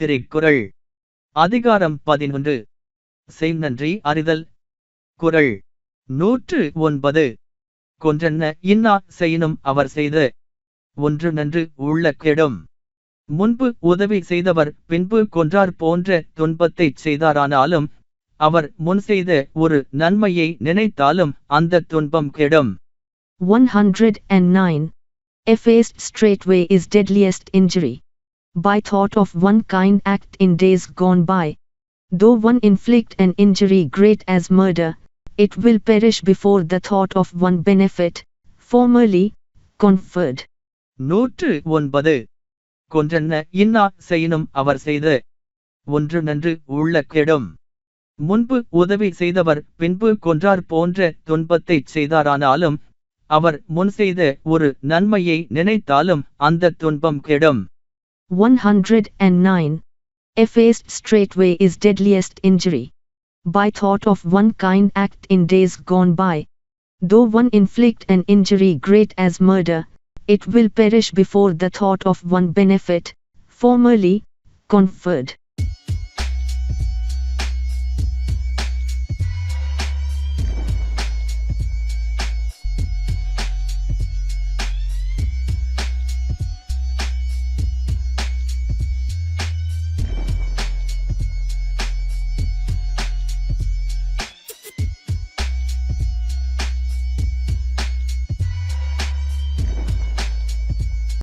திருக்குறள். அதிகாரம் பதினொன்று. செய் நன்றி அறிதல். குரல் நூற்று ஒன்பது. கொன்றென்ன இன்னா செய்யினும் அவர் செய்த. ஒன்று நன்று உள்ள கெடும். முன்பு உதவி செய்தவர் பின்பு கொன்றார் போன்ற துன்பத்தைச் செய்தாரானாலும் அவர் முன் செய்த ஒரு நன்மையை நினைத்தாலும் அந்த துன்பம் கெடும். 109. Effaced straightway is deadliest injury. By thought of one kind act in days gone by. Though one inflict an injury great as murder, it will perish before the thought of one benefit, formerly conferred. நூற்று ஒன்பது கொன்றென்ன இன்னா செய்யினும் அவர் செய்து ஒன்று நன்று உள்ள கெடும் முன்பு உதவி செய்தவர் பின்பு கொன்றார் போன்ற துன்பத்தைச் செய்தாரானாலும் அவர் முன் செய்த ஒரு நன்மையை நினைத்தாலும் அந்த துன்பம் கெடும் 109. Effaced straightway is deadliest injury. By thought of one kind act in days gone by. Though one inflict an injury great as murder, it will perish before the thought of one benefit, formerly conferred.